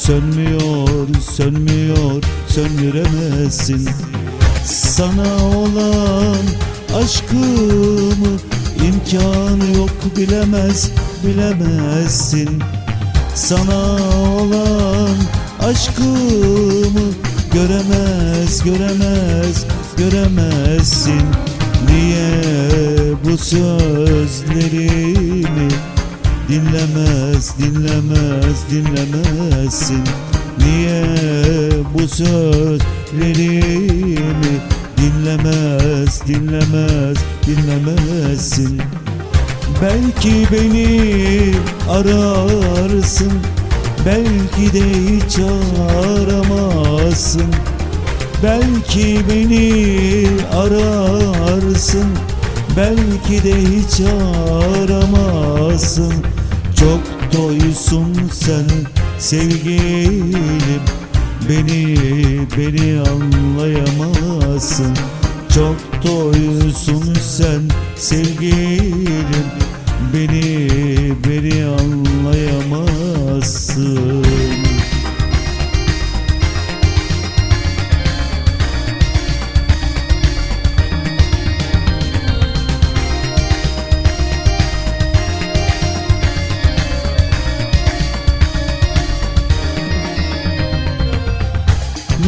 Sönmüyor sönmüyor söndüremezsin. Sana olan aşkımı imkanı yok bilemez bilemezsin. Sana olan aşkımı göremez göremez göremezsin. Niye bu sözlerimi dinlemez dinlemez dinlemezsin. Niye bu sözlerimi dinlemez dinlemez dinlemezsin? Belki beni ararsın Belki de hiç aramazsın. Belki beni ararsın Belki de hiç aramazsın Çok doysun sen sevgilim. Beni, beni anlayamazsın. Çok doysun sen sevgilim. Beni, beni anlayamazsın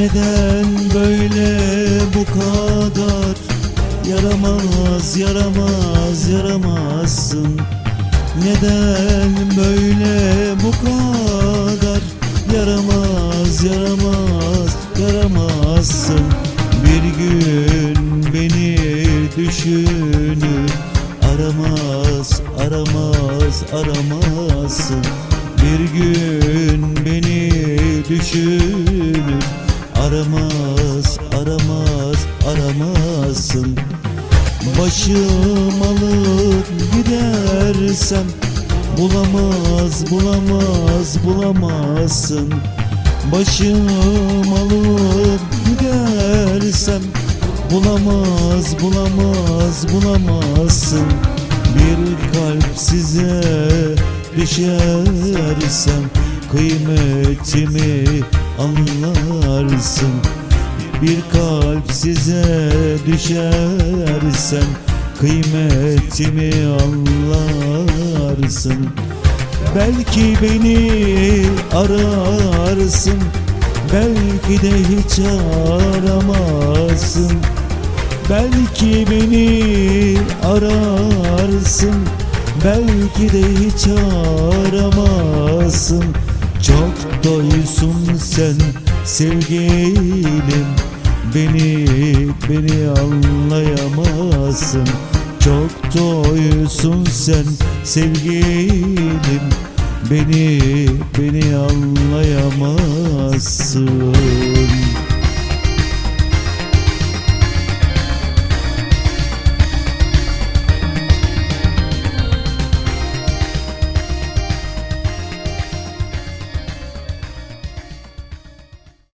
Neden böyle bu kadar? Yaramaz, yaramaz, yaramazsın. Neden böyle bu kadar? Yaramaz, yaramaz, yaramazsın. Bir gün beni düşünüp Aramaz, aramaz, aramazsın. Bir gün beni düşünüp Aramaz, aramaz, aramazsın. Başım alıp gidersem Bulamaz, bulamaz, bulamazsın. Başım alıp gidersem Bulamaz, bulamaz, bulamazsın. Bir kalp size düşersem Kıymetimi anlarsın. Bir kalp size düşersem Kıymetimi anlarsın. Belki beni ararsın Belki de hiç aramazsın. Belki beni ararsın Belki de hiç aramazsın Çok doysun sen sevgilim. Beni, beni anlayamazsın. Çok doysun sen sevgilim. Beni, beni anlayamazsın